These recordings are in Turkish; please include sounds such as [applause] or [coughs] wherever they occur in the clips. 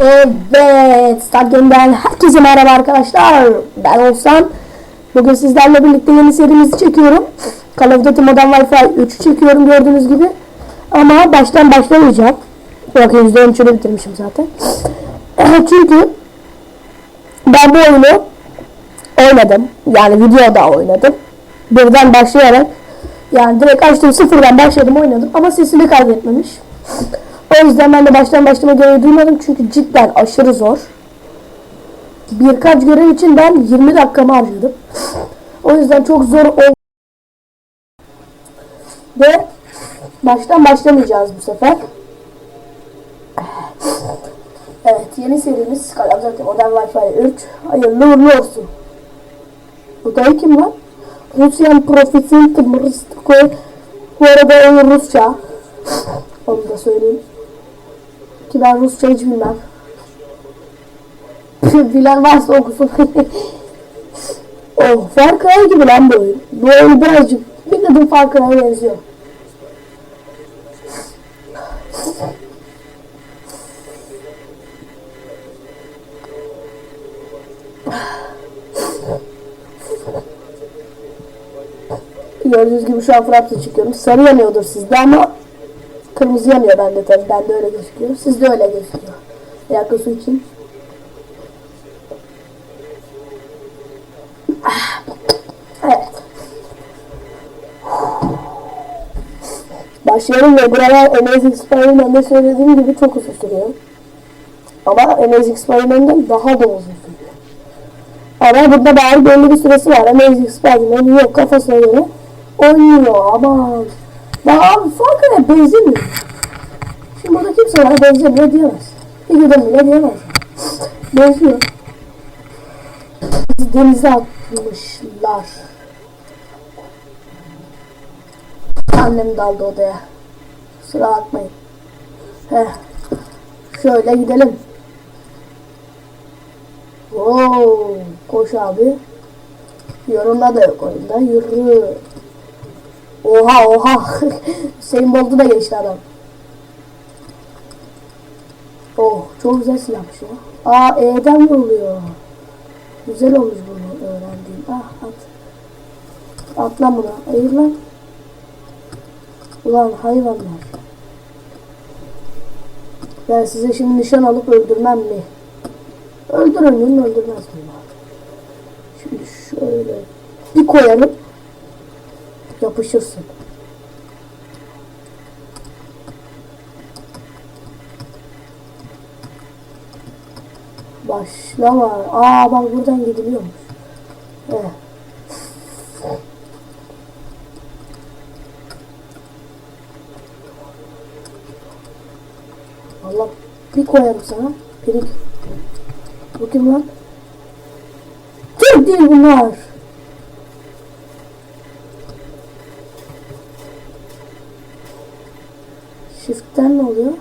Evet, Stadyum'dan herkese merhaba arkadaşlar. Ben Olsan. Bugün sizlerle birlikte yeni serimizi çekiyorum. Call of Duty Modern Warfare 3'ü çekiyorum gördüğünüz gibi. Ama baştan başlamayacağım. Yok %13'ünü bitirmişim zaten. [clears throat] Çünkü ben bu oyunu oynadım. Yani videoda oynadım. Birden başlayarak yani direkt açtım sıfırdan başladım oynadım ama sesini kaydetmemiş. O yüzden ben de baştan başlama gereği duymadım çünkü cidden aşırı zor. Birkaç görev için ben 20 dakikamı harcadım. O yüzden çok zor oldu. Ve baştan başlamayacağız bu sefer. Evet yeni serimiz of Duty Modern Warfare 3. Hayırlı uğurlu olsun. Bu dayı kim lan? Rusya'nın profesyonel tımırıstıkı. Bu arada oyun Rusça. Onu da söyleyeyim. Ki ben Rusça hiç bilmem. [laughs] Bilen varsa okusun. [laughs] oh, Far Cry gibi lan bu oyun. Bu oyun birazcık bildiğin Far Cry'a benziyor. [laughs] Gördüğünüz gibi şu an Fransız çıkıyorum. Sarı yanıyordur sizde ama kırmızı yanıyor bende tabii. Bende öyle gözüküyor. Sizde öyle gözüküyor. Bir dakika içeyim. Ah, Evet. Başlayalım ve buralar Amazing Spider-Man'de söylediğim gibi çok uzun sürüyor. Ama Amazing Spider-Man'den daha da uzun sürüyor. Ama burada bari belli bir süresi var. Amazing Spider-Man yok kafasına göre oynuyor ama daha abi farkına benzemiyor. Şimdi burada kimse bana benzemiyor diyemez. Bir gün bile diyemez. Benziyor. Bizi denize atmışlar. Annem daldı odaya. Kusura bakmayın. Heh. Şöyle gidelim. Oo, koş abi. Yorumda da yok oyunda. Yürü. Oha oha. [laughs] Hüseyin Bolt'u da geçti adam. Oh çok güzel silahmış ya. Aa E'den vuruluyor. Güzel olmuş bunu öğrendiğim. Ah at. At lan buna. Eğil lan. Ulan hayvanlar. Ben size şimdi nişan alıp öldürmem mi? Öldürür müyüm öldürmez miyim? Şimdi şöyle bir koyalım. Yapışırsın. Başlama. Aa bak buradan gidiliyormuş. Evet. Allah bir koyarım sana. Pirik. Bu kim lan? Türk değil bunlar. Shift'ten ne oluyor?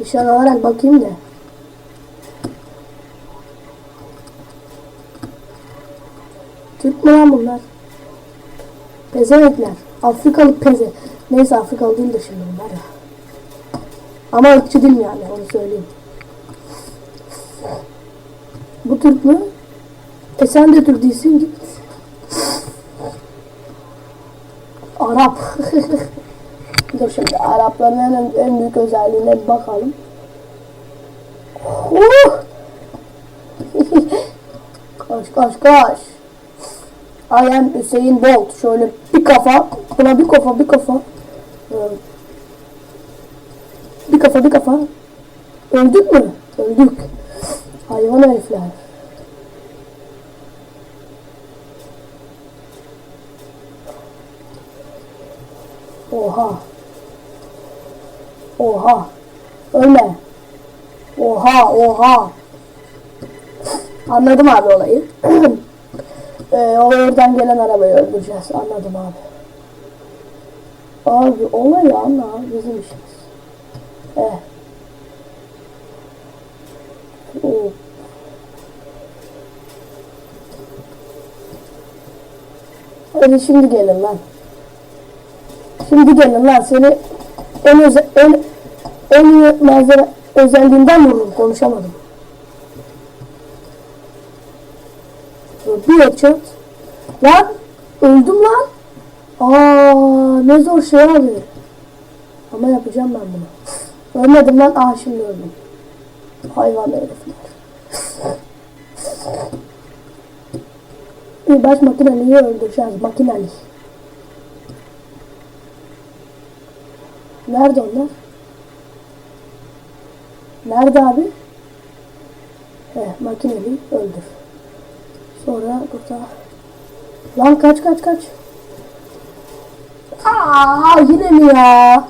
Nişan alarak bakayım da. Türk mü lan bunlar? Pezemekler. Afrikalı peze. Neyse Afrikalı değildir şimdi bunlar ya. Ama ırkçı değil mi yani onu söyleyeyim. Bu Türk mü? E sen de Türk değilsin git. Arap. [laughs] Dur şimdi Arapların en, en büyük özelliğine bir bakalım. Uh! [laughs] koş koş koş. I am Hüseyin Bolt. Şöyle bir kafa. Buna bir kafa bir kafa. Bir kafa bir kafa. Öldük mü? Öldük. Hayvan herifler. Oha. Oha. Ölme. Oha oha. Anladım abi olayı. [clears throat] ee, oradan gelen arabayı öldüreceğiz. Anladım abi. Abi olayı anla bizim işimiz. Eh. Oo. Hadi şimdi gelin lan. Şimdi gelin lan seni en özel en en iyi malzeme özelliğinden vururum konuşamadım. Bir headshot. Lan öldüm lan. Aa ne zor şey abi. Ama yapacağım ben bunu. Ölmedim lan. Aa şimdi öldüm. Hayvan herifler. Bir baş makineliyi öldüreceğiz. Makineli. Nerede onlar? Nerede abi? He, makineli öldür. Sonra burada... Lan kaç kaç kaç. Aa yine mi ya?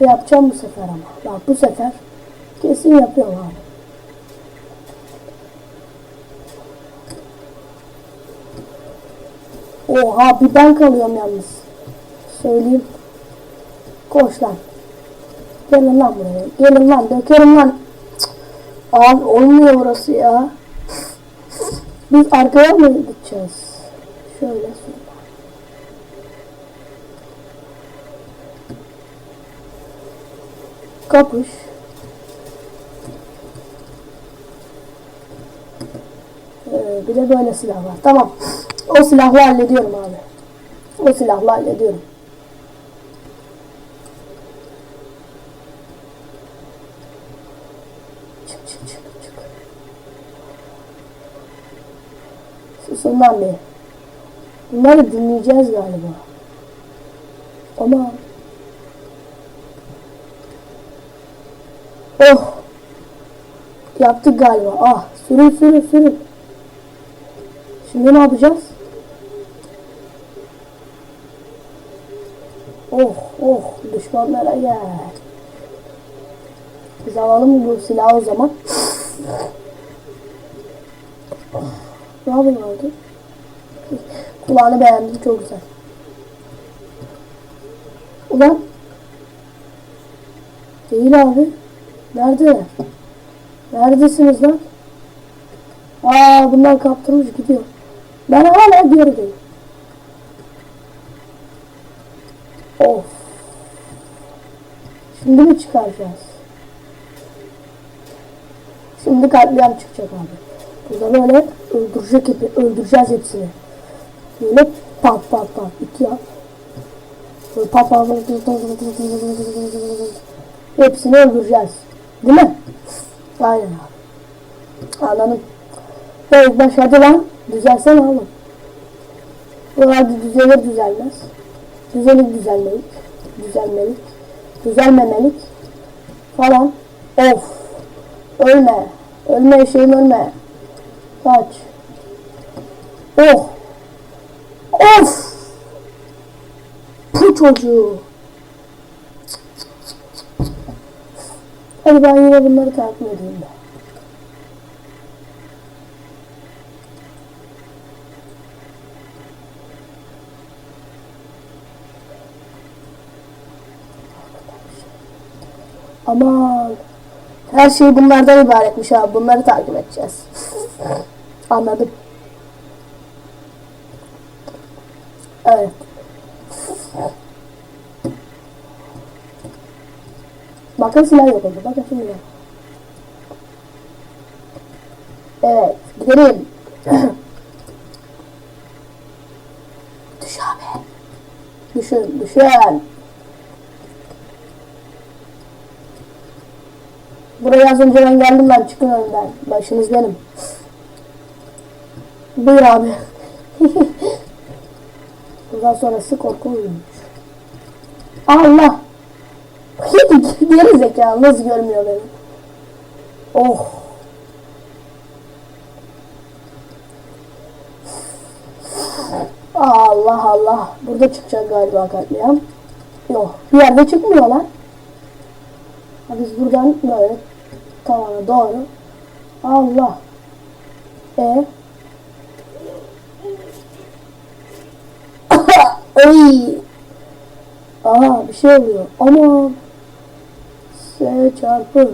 Yapacağım bu sefer ama. Bak bu sefer kesin yapıyorum abi. Oha bir ben kalıyorum yalnız. Söyleyeyim. Koş lan. Gelin lan buraya. Gelin lan. Dökerim lan. Cık. Abi olmuyor orası ya. Biz arkaya mı gideceğiz? Şöyle şöyle. Kapış. Ee, bir de böyle silah var. Tamam. O silahla hallediyorum abi. O silahla hallediyorum. Çık çık çık çık. Susun lan bir. Bunları dinleyeceğiz galiba. Ama Oh. Yaptık galiba. Ah, sürün sürün sürün. Şimdi ne yapacağız? Oh oh düşmanlara gel. Biz alalım bu silahı o zaman. ne yapayım abi? Kulağını beğendim çok güzel. Ulan. Değil abi. Nerede? Neredesiniz lan? Aa bunlar kaptırmış gidiyor. Ben hala gerideyim. Of. Şimdi mi çıkaracağız? Şimdi katliam çıkacak abi. Burada böyle öldürecek hep, öldüreceğiz hepsini. Böyle pat pat pat. İki yap. Böyle pat pat pat. Hepsini öldüreceğiz. Değil mi? Aynen abi. Anladım. Evet başladı lan. Düzelsene oğlum. Buralarda düzelir düzelmez. Düzelik düzelmelik. Düzelmelik. Düzelmemelik. Falan. Of. Ölme. Ölme şeyim ölme. Kaç. Oh. Of. Bu çocuğu. Hadi ben yine bunları takip edeyim de. Aman. Her şey bunlardan ibaretmiş abi. Bunları takip edeceğiz. [laughs] Anladım. Evet. Bakın silah yok oldu. Bakın şimdi. Evet. Gidelim. [clears throat] Düş abi. Düşün. Düşün. Buraya az önce ben geldim ben çıkın önden. Başınız benim. Buyur abi. [laughs] Bundan sonrası korkunç. Allah. [laughs] Geri zekalı nasıl görmüyor beni? Oh. Allah Allah. Burada çıkacak galiba katliam. Yok. Bir yerde çıkmıyor lan. Biz buradan böyle tavana doğru. Allah. E. [laughs] Ay. Aa bir şey oluyor. Aman. S çarpı.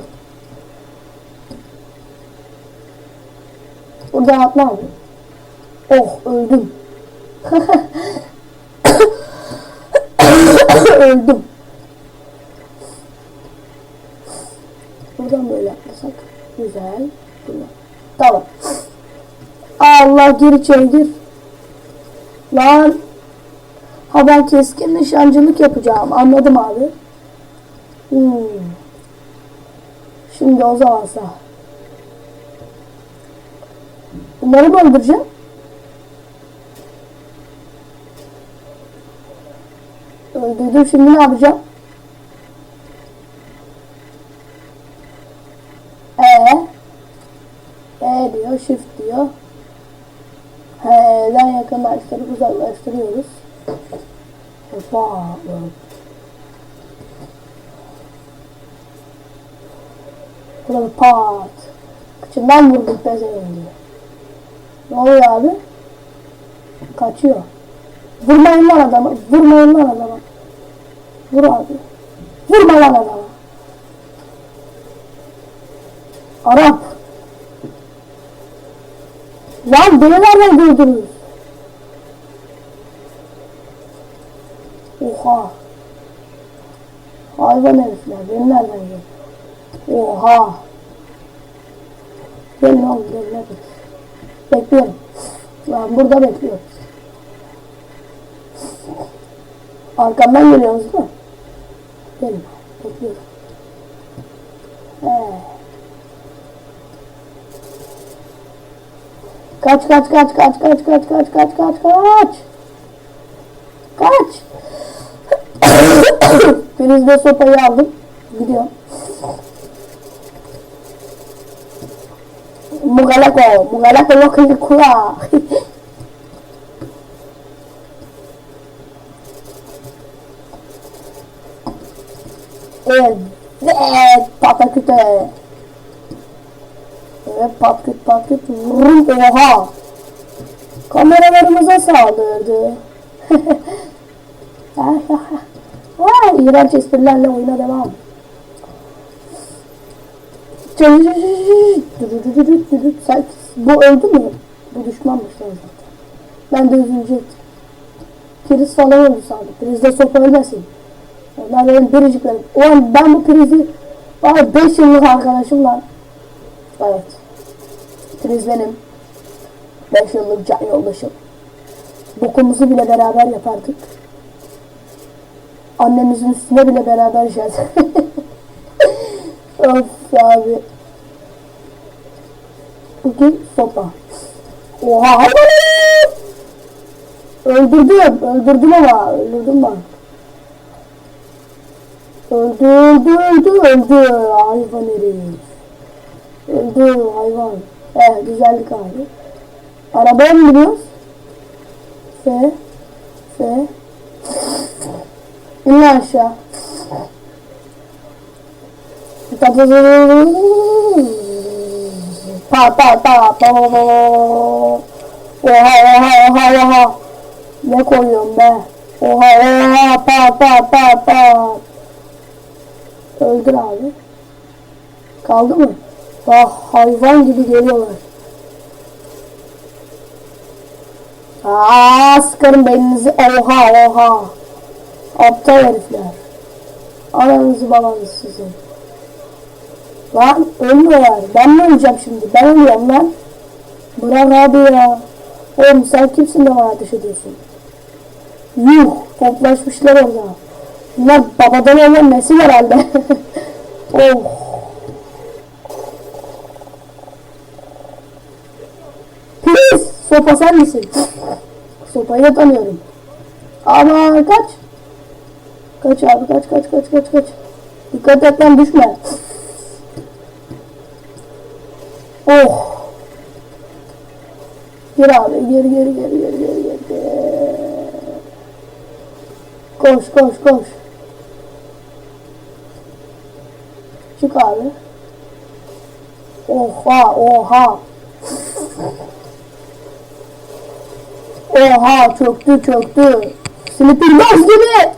Buradan atla abi. Oh öldüm. [laughs] öldüm. Buradan böyle. Güzel. Tamam. Allah geri çevir. Lan. Ha ben keskin nişancılık yapacağım. Anladım abi. Hmm. Şimdi o zamansa. Bunları mı öldüreceğim? Öldürdüm şimdi ne yapacağım? E E diyor, shift diyor. H'den yakınlaştırıp uzaklaştırıyoruz. Hoppa. Burada bir pat. Kıçından vurduk pezevengi. Ne oluyor abi? Kaçıyor. Vurmayın lan adamı. Vurmayın lan adamı. Vur abi. Vurma lan adamı. Arap. Lan beni nereden gördünüz? Oha. Hayvan herifler. Beni nereden gördün? Oha. Gelin oğlum gelin hadi. Bekliyorum. Lan burada bekliyorum. Arkamdan geliyorsunuz mi? Gelin. Bekliyorum. He. Kaç kaç kaç kaç kaç kaç kaç kaç kaç kaç. Kaç. [coughs] Prizde sopayı aldım. Gidiyorum. Mugalako, mugalako yok kula. [laughs] evet, pataküte. Evet, patküt patküt vurum oha. Kameralarımıza saldırdı. [laughs] Vay, iğrenç esprilerle oyuna devam. Bu öldü mü? Bu düşmanmış zaten. Ben de üzülecektim. Priz falan öldü sandım. Prizde sopa ölmesin. Onlar benim biriciklerim. Ulan ben bu prizi var 5 yıllık arkadaşım lan. Evet. Priz benim. 5 yıllık can yoldaşım. Bokumuzu bile beraber yapardık. Annemizin üstüne bile beraber yiyeceğiz. [laughs] of abi. Bugün sopa. Oha! Öldürdüm. Öldürdüm ama. Öldürdüm bak. Öldü öldü öldü öldü. Hayvan herif. Öldü hayvan. Evet güzellik abi. Arabaya mı biniyoruz? F. F. İn aşağı. Pa pa pa pa Oha oha oha oha. Ne koyuyorum be? Oha oha pa pa pa pa. Öldür abi. Kaldı mı? Bak hayvan gibi geliyorlar. Aa sıkarım beyninizi. Oha oha. Aptal herifler. Ananızı babanızı sizin. Lan ölmüyorlar. Ben mi öleceğim şimdi? Ben ölüyorum lan. Bırak abi ya. Oğlum sen kimsin de bana ateş ediyorsun? Yuh toplaşmışlar orada. Bunlar babadan olan nesil herhalde. [laughs] oh. Sopa sen misin? Sopayı da tanıyorum. Ama kaç. Kaç abi kaç kaç kaç kaç kaç. Dikkat et lan düşme. Oh. Gir abi geri geri geri geri geri geri. Koş koş koş. Çık abi. Oha oha. Oha çöktü çöktü. Slippery Buzz gibi.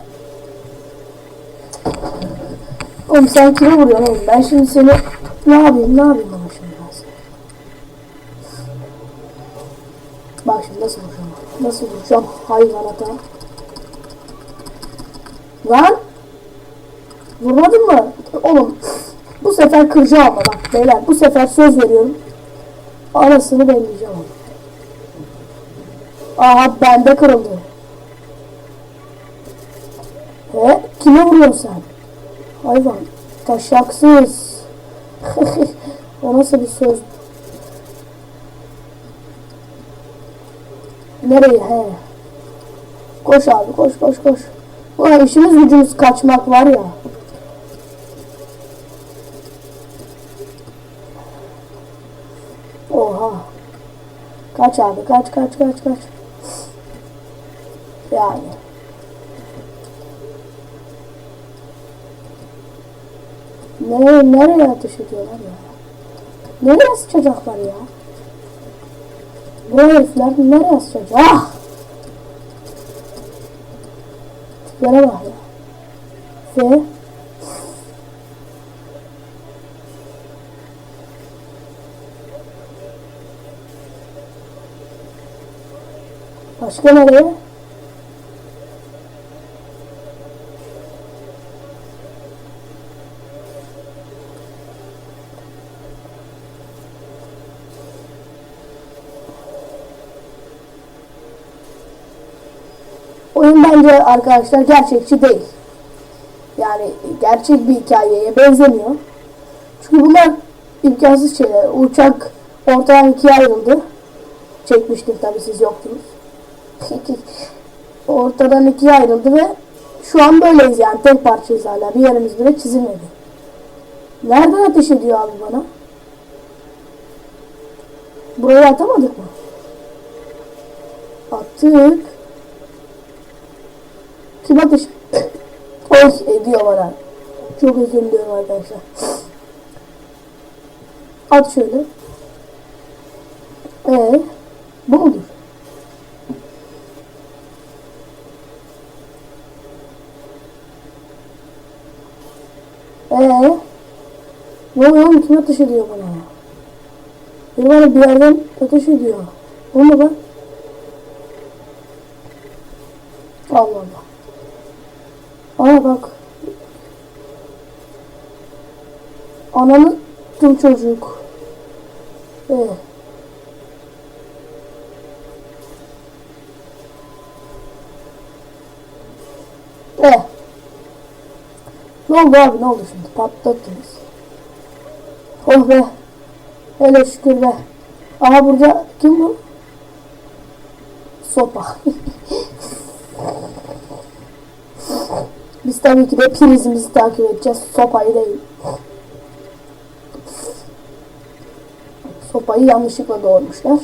Oğlum sen kime vuruyorsun oğlum? Ben şimdi seni ne yapayım ne yapayım ama şimdi ben Bak şimdi nasıl vuracağım. Nasıl vuracağım hayvanata. Lan. Vurmadın mı? Oğlum. Bu sefer kıracağım ama bak beyler. Bu sefer söz veriyorum. Anasını belleyeceğim onu. Aha bende kırıldı. He? Kime vuruyorsun sen? Hayvan. Taşaksız. [laughs] o nasıl bir söz? Nereye he? Koş abi koş koş koş. Ulan işimiz gücümüz kaçmak var ya. Oha. Kaç abi kaç kaç kaç kaç. Yani. Nereye, nereye ateş ediyorlar ya? Nereye sıçacaklar ya? Bu herifler nereye sıçacak? Ah! Tiplere bak ya. Ve Başka nereye? Oyun bence arkadaşlar gerçekçi değil. Yani gerçek bir hikayeye benzemiyor. Çünkü bunlar imkansız şeyler. Uçak ortadan ikiye ayrıldı. Çekmiştim tabii siz yoktunuz. [laughs] ortadan ikiye ayrıldı ve şu an böyleyiz yani tek parçayız hala. Bir yerimiz bile çizilmedi. Nereden ateş ediyor abi bana? Buraya atamadık mı? Attık. Kim ateş? Oy ediyor bana. Çok özür diliyorum arkadaşlar. At şöyle. Ee, bu mudur? Ee, ne oluyor? Kim ateş ediyor bana? Biri bana bir yerden ateş ediyor. Bu mu ben? Allah Allah. Aa bak. Ananı tüm çocuk. Ee. Ee. Ne oldu abi ne oldu şimdi? Patlattınız. Oh be. Hele şükür be. Aha burada kim bu? Sopa. [laughs] Biz tabii ki de prizimizi takip edeceğiz. Sopayı değil. Sopayı yanlışlıkla doğurmuşlar.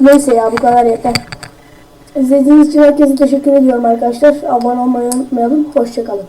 Neyse ya bu kadar yeter. İzlediğiniz için herkese teşekkür ediyorum arkadaşlar. Abone olmayı unutmayalım. Hoşçakalın.